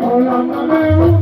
ભોળાનાથ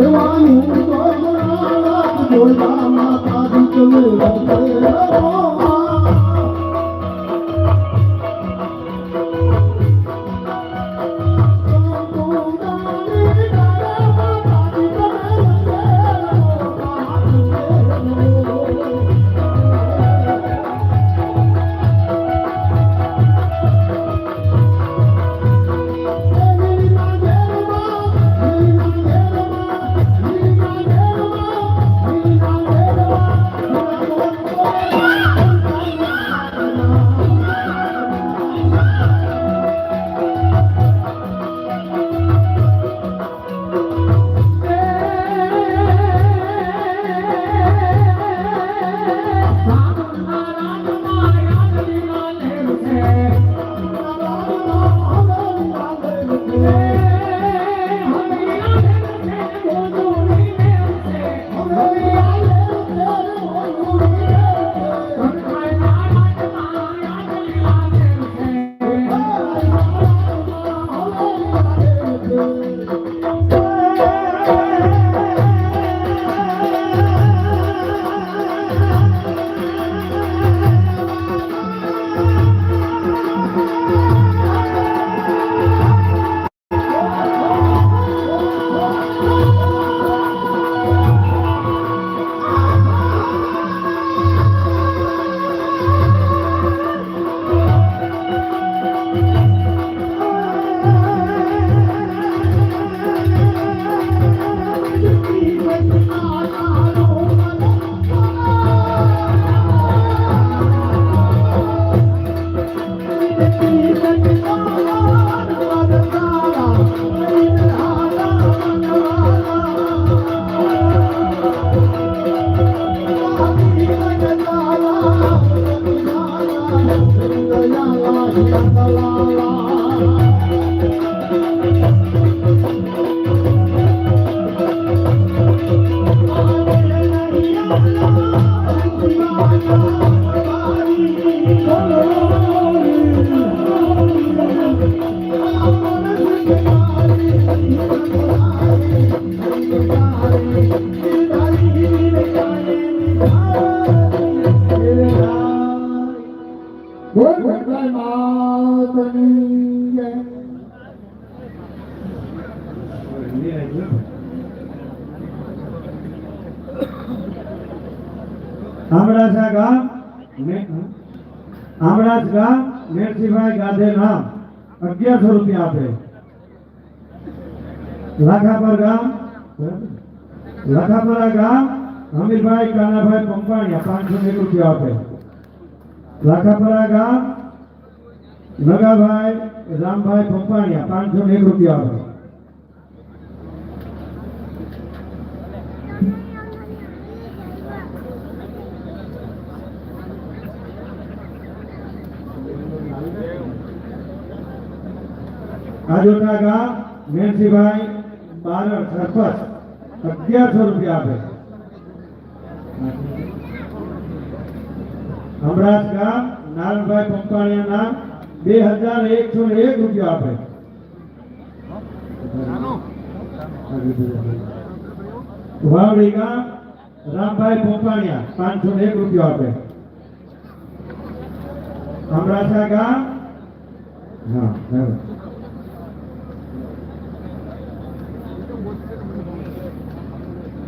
ભગવાન હું તો માતા દુઃખ મેળવતા બોલ ભગવાન માતની ગાધે નામ. અગિયારસો રૂપિયા આપે. લાખાપર ગામ? લાખાપરા ગામ? હમીરભાઈ કાનાભાઈ પંપાણીયા પાંચસો રૂપિયા આપે. લાખાપરા ગામ નગાભાઈ રામભાઈ પંપાણીયા પાંચસો એક રૂપિયા આપે આજોટા ગામ મેરસીભાઈ બારડ સરપંચ અગિયારસો રૂપિયા આપે હમણાં ગામ નારણભાઈ પંપાણીયા નામ બે હજાર એકસો ને એક રૂપિયા આપે. વાવડી ગામ રામભાઈ પંપાણીયા પાંચસો ને એક રૂપિયા આપે. અમરાસા ગામ હા, બરાબર.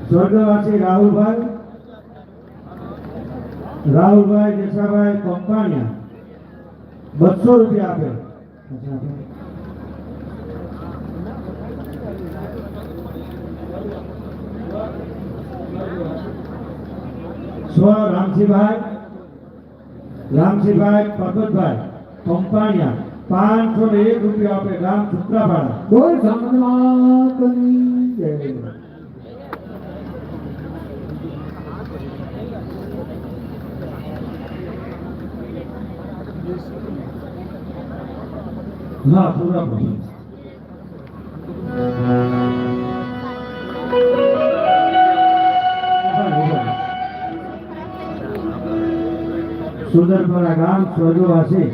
સ્વર્ગવાસી રાહુલભાઈ રાહુલભાઈ જેસાભાઈ કંપાણિયા બસો રૂપિયા આપે. સ્વ રામસિંહભાઈ રામસિંહભાઈ પરબતભાઈ કંપાણિયા પાંચસો ને એક રૂપિયા આપે ગામ સુત્રાપાડા બોલ સંતમાતની ના સુત્રાપાડા સુંદરપરા ગામ સ્વર્ગવાસી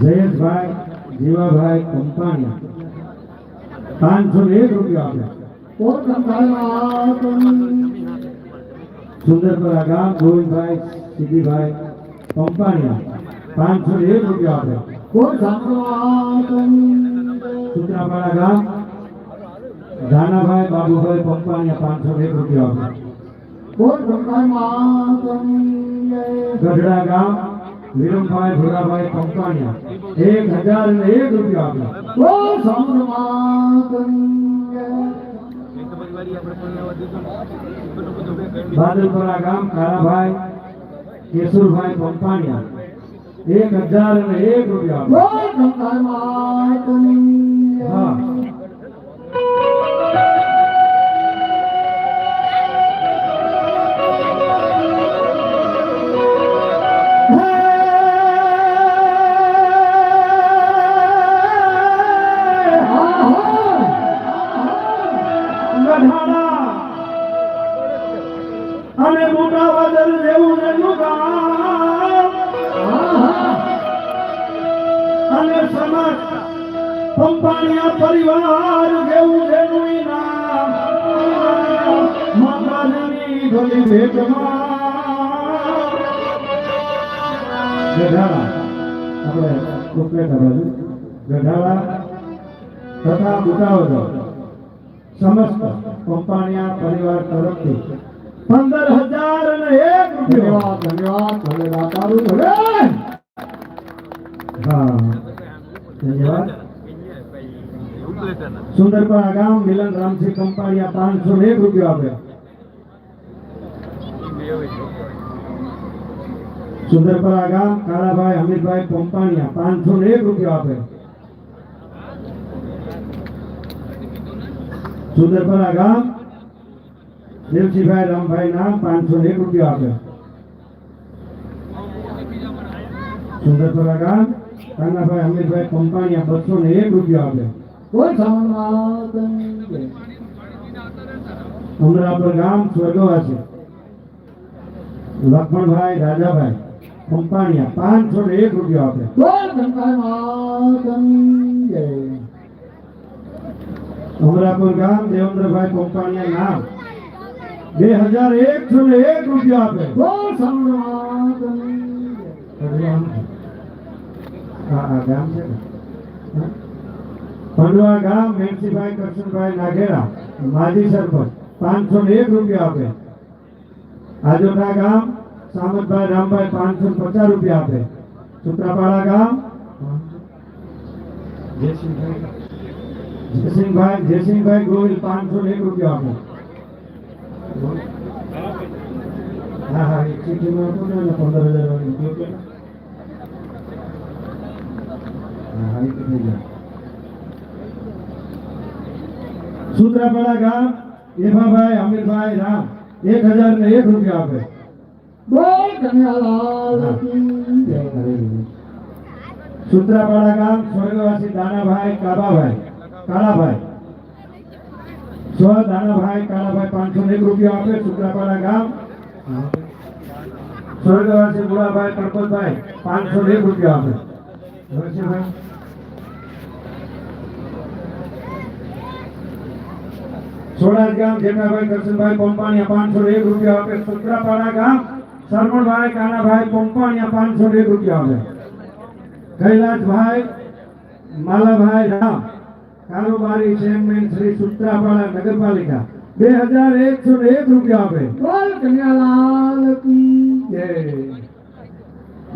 જયેશભાઈ, જીવાભાઈ કંપાણી પાંચસો એક રૂપિયા આપ્યા. સુંદરપરા ગામ ગોવિંદભાઈ, સિદ્ધિભાઈ કંપાણીયા પાંચસો એક રૂપિયા આપે. કોણ સુત્રાપાડા ગામ. ધાનાભાઈ બાબુભાઈ કંપાણીયા પાંચસો એક રૂપિયા આપે. બોલ સંતમાતની ગઢડા ગામ. વિરમભાઈ, ભોરાભાઈ કંપાણીયા એક હજાર ને એક રૂપિયા આપે. કોણ સાંભળવા જય ગામ, કાળાભાઈ કેશુરભાઈ પંપાણિયા એક હજાર અને એક રૂપિયા. હા. અને સમાજ પંપાણિયા પરિવાર જેવું જેનું નામ. માતાજીની ભલી ભેટમાં. ગઢાળા. આપણે ઉપલેટા બાજુ ગઢાળા તથા બુટાવદર સમસ્ત કંપાણિયા પરિવાર તરફથી પંદર હજાર અને એક રૂપિયા. ધન્યવાદ ધન્યવાદ. હા ધન્યવાદ. સુંદરપરા ગામ મિલન રામસિંહ કંપાણીયા પાંચસો ને એક રૂપિયા સુંદર સુંદરપરા ગામ કાળાભાઈ અમિતભાઈ કંપાણિયા પાંચસો ને એક રૂપિયા સુંદર સુંદરપરા ગામ દેવજીભાઈ રામભાઈ નામ પાંચસો ને એક રૂપિયા આપે સુંદરપરા ગામ કાનાભાઈ અમીરભાઈ કંપાણિયા બસો ને એક રૂપિયા આપ્યા અમરાપર ગામ સ્વર્ગવાસી લખમણભાઈ રાજાભાઈ કંપાણિયા પાંચસો ને એક રૂપિયા આપે. કોઈ સંતમાતની જય અમરાપુર ગામ દેવેન્દ્રભાઈ કંપાણિયા નામ. બે હજાર એકસો ને એક રૂપિયા આપે. આ આ ગામ છે ને હા? પંડવા ગામ મેણસીભાઈ કરશનભાઈ નાઘેરા માજી સરપંચ પાંચસો ને એક રૂપિયા આપે આજોટા ગામ સામતભાઈ રામભાઈ પાંચસો પચાસ રૂપિયા આપે સુત્રાપાડા ગામ જયસિંહભાઈ જયસિંહભાઈ જયસિંહભાઈ ગોહિલ પાંચસો એક રૂપિયા આપો હા હા એક ચીઠીમાં આપો ને અને પંદર હજાર વાળી કયો કે હા હા એ તો થઈ જાય સુત્રાપાડા ગામ એભાભાઈ અમીરભાઈ રામ. એક હજાર ને એક રૂપિયા આપે. સુત્રાપાડા ગામ સ્વર્ગવાસી દાનાભાઈ કાબાભાઈ. કાળાભાઈ. સ્વ દાનાભાઈ કાળાભાઈ પાંચસો એક રૂપિયા આપે સુત્રાપાડા ગામ. સ્વર્ગવાસી મુળાભાઈ પરબતભાઈ પાંચસો એક રૂપિયા આપે. સોડાજ ગામ જેઠાભાઈ કરશનભાઈ પંપાણીયા પાંચસો એક રૂપિયા આપે, સુત્રાપાડા ગામ, સરમણભાઈ કાનાભાઈ પંપાણીયા પાંચસો એક રૂપિયા આપે. કૈલાસભાઈ, માલાભાઈ રામ, કારોબારી ચેરમેન શ્રી સુત્રાપાડા નગરપાલિકા. બે હજાર એકસો એક રૂપિયા આપે. બોલ કન્યાલાલ કી જય.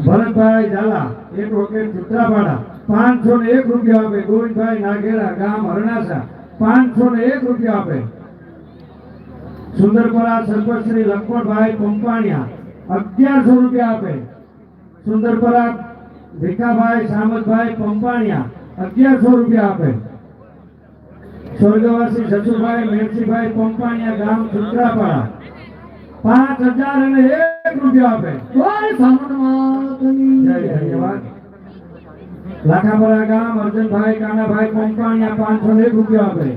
ભરતભાઈ ઝાલા, એક વખત સુત્રાપાડા, પાંચસો ને એક રૂપિયા આપે. ગોવિંદભાઈ નાગેરા ગામ, હરણાસા, પાંચસો ને એક રૂપિયા આપે. સુંદરપરા સરપંચ શ્રી લખપતભાઈ પંપાણિયા અગિયારસો રૂપિયા આપે. સુંદરપરા ભીખાભાઈ સામતભાઈ પંપાણિયા અગિયારસો રૂપિયા આપે. સ્વર્ગવાસી સચુભાઈ મેરસીભાઈ પંપાણિયા ગામ સુત્રાપાડા પાંચ હજાર અને એક રૂપિયા આપે. ધન્યવાદ. લાખાપરા ગામ અર્જનભાઈ કાનાભાઈ પંપાણિયા પાંચસો એક રૂપિયા આપે.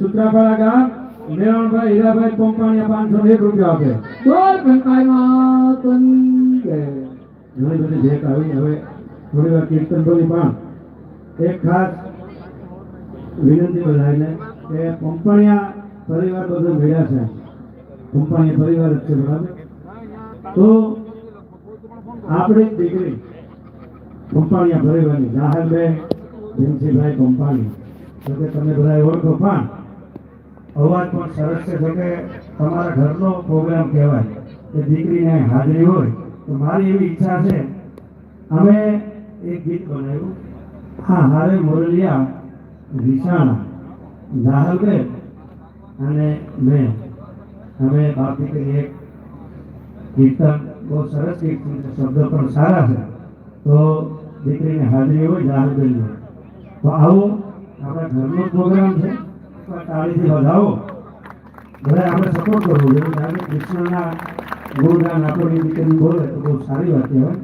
સુત્રાપાડા ગામ મેરણભાઈ હીરાભાઈ પંપાણીયા પાંચસો એક રૂપિયા આપે. બોલ ઘણી બધી ભેટ આવી. હવે થોડી વાર કીર્તન બોલી પણ એક ખાસ વિનંતી બધાને કે પંપાણીયા પરિવાર બધો ભેગા છે પંપાણિયા પરિવાર જ છે, બરાબર? તો આપણી દીકરી પંપાણીયા પરિવારની. જાહેરબેન ભીમસિંહભાઈ પંપાણી તો કે તમે બધા ઓળખો, પણ અવાજ પણ સરસ છે. જો કે તમારા ઘરનો પ્રોગ્રામ કહેવાય કે દીકરીને હાજરી હોય તો મારી એવી ઈચ્છા છે. અમે એક ગીત બનાવ્યું. હા, હારે મોરલિયા વિસાણા જાહલબેન અને મેં. અમે બાપ દીકરી એક કીર્તન, બહુ સરસ કીર્તન છે. શબ્દો પણ સારા છે. તો દીકરીને હાજરી હોય જાહલબેનની તો આવો આપણા ઘરનો પ્રોગ્રામ છે. તાળીથી વધાવો. ભલે આપણે સપોર્ટ કરવો જોઈએ. કારણ કે કૃષ્ણના ગુણગાન આપણી દીકરી બોલે તો બહુ સારી વાત કહેવાય.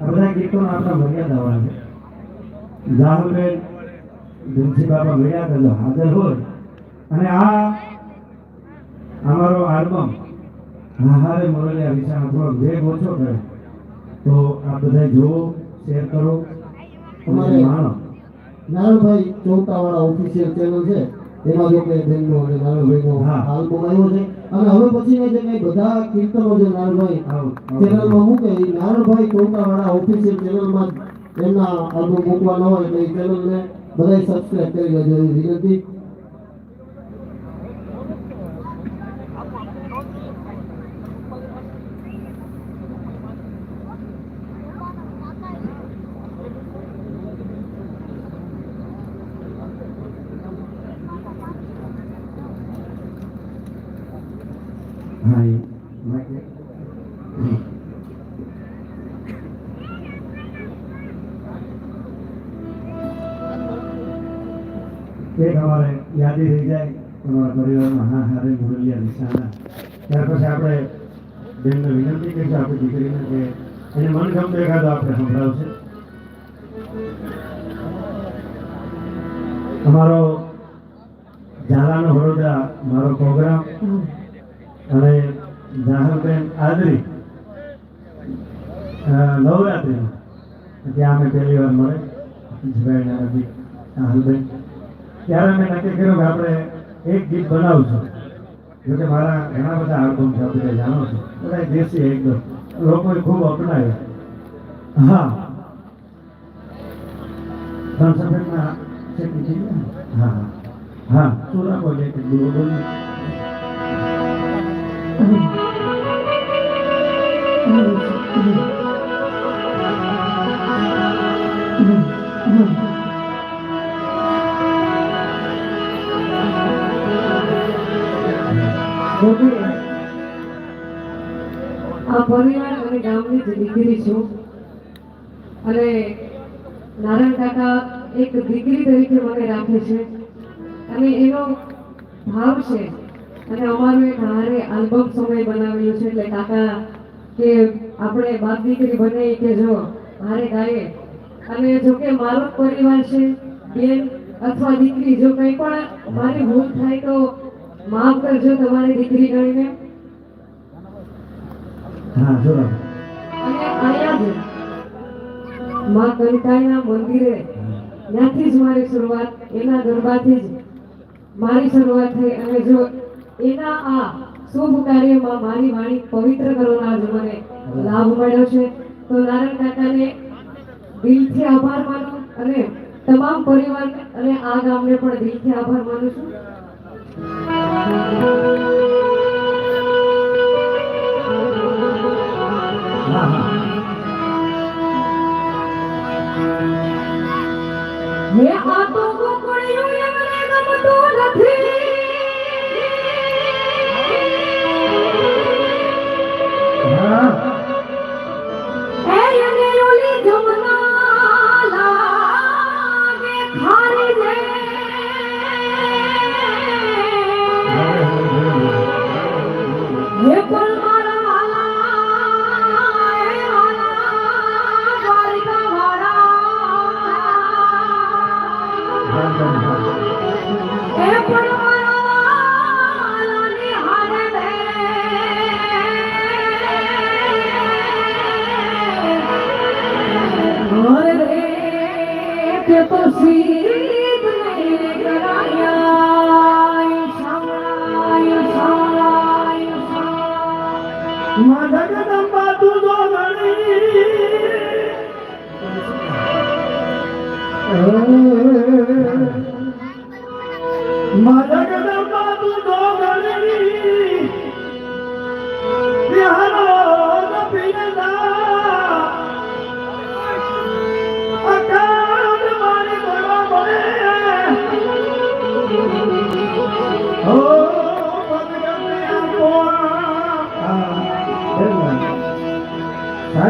આ બધા કીર્તનો આપણા મર્યાદાવાળા છે. જાહલબેન ધનસી બાબા મર્યાદા હાજર હોય અને આ અમારો આલ્બમ હાહારે મોરલિયા વિચાર થોડો વેગ ઓછો કરે. તો આ બધા જોવો શેર કરો. માણો નારાયણભાઈ ચોટાવાળા ઓફિશિયલ ચેનલ છે. એમાં જો કે બેનનો અને નારાયણભાઈનો હા. આલ્બમ આવ્યો છે અને હવે પછી જે કઈ બધા કીર્તનો જે આવો. ચેનલમાં મૂકે એ નારાયણભાઈ ચૌટાવાળા ઓફિશિયલ ચેનલમાં એમના આલ્બમ મૂકવાના હોય એટલે એ ચેનલને બધાય સબસ્ક્રાઇબ કરી લેજો એવી વિનંતી હા એ માઇક એક અમારે યાદી રહી જાય તમારા પરિવારમાં હા હારે મુરલિયા નિશાના. ત્યાર પછી આપણે બેનને વિનંતી કરીશું આપણી દીકરીને કે એને મનગમતો એકાદો આપણે સંભળાવશે. અમારો ઝાલાનો વડોદરા મારો પ્રોગ્રામ અને જાહરબેન આદરી અ, નવરાત્રિનો ત્યાં અમે પહેલી વાર મળે. જીભાઈના નજીક જાહરબેન ત્યારે અમે નક્કી કર્યું કે આપણે એક ગીત બનાવશું. જોકે મારા ઘણા બધા આલ્બમ છે આપણે જાણો છો. બધા દેશી એકદમ. લોકોએ ખૂબ અપનાવ્યા. હા. સંસદમાં છે કે છે ને? હા. હા. રાખો છે કે બોલો. ગોપી, આ પરિવાર અને ગામની જ દીકરી છું. અને નારાયણ કાકા એક દીકરી તરીકે મને રાખે છે. અને એનો ભાવ છે અને અમારું એક હારે આલ્બમ સમય બનાવેલું છે એટલે કાકા કે આપણે બાપ દીકરી બને કે જો હારે ગાઈએ. અને જો કે મારો પરિવાર છે બેન અથવા દીકરી જો કંઈ પણ મારી ભૂલ થાય તો માફ કરજો તમારી દીકરી ગણીને. હા જો અને અહીંયા જ માં કવિતાના મંદિરે ત્યાંથી જ મારી શરૂઆત એના ગરબાથી જ મારી શરૂઆત થઈ. અને જો એના આ શુભ કાર્યમાં મારી વાણી પવિત્ર કરવાનો જ મને લાભ મળ્યો છે તો નારાયણ કાકાને દિલથી આભાર માનું અને તમામ પરિવારને અને આ ગામને પણ દિલથી આભાર માનું છું. Yeah, I'm going to go for you. I'm going to go. માધા જગદંબા તું જો ગણી માધા જગદંબા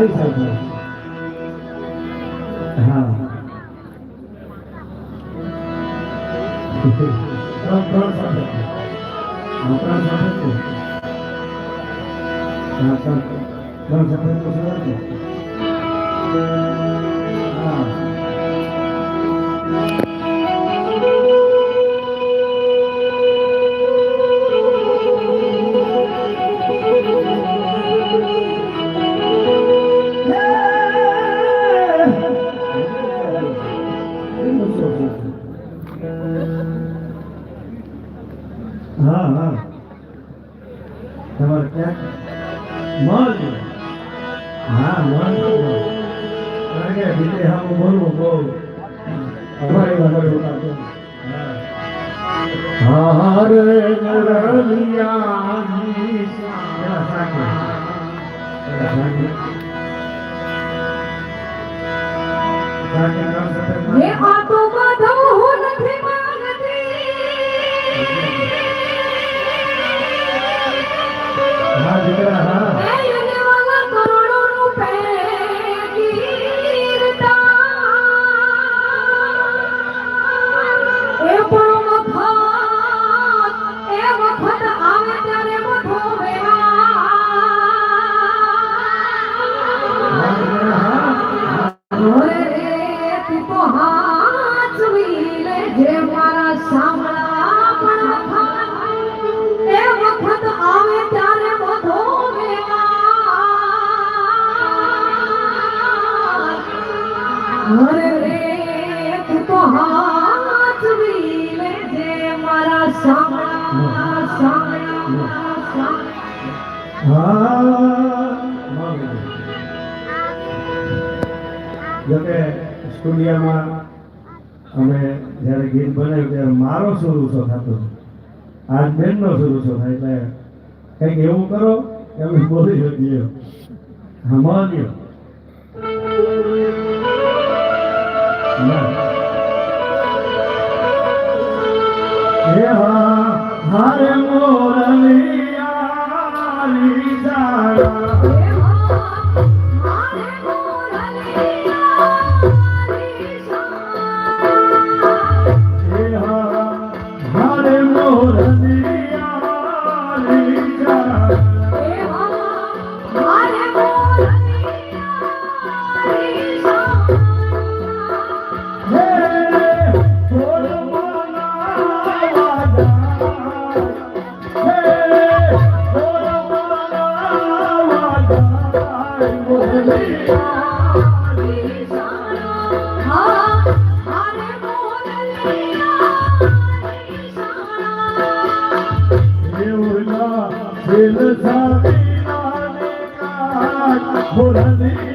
સારી સારી હા. ત્રણ ત્રણ સાથે ત્રણ સાથે ત્રણ સાથે સદુસો થતો આજ બેનનો સદુસો થાય એટલે કંઈક એવું કરો, એમ બોલી શકીએ. હમાવ્યો હા હા રે آ لي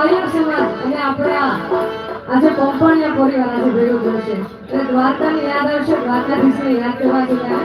કાયમ સમાજ આજે પંપણિયા પરિવાર આજે છે. એટલે દ્વારકાની યાદ આવશે, દ્વારકાધીશને યાદ કરવા જોઈએ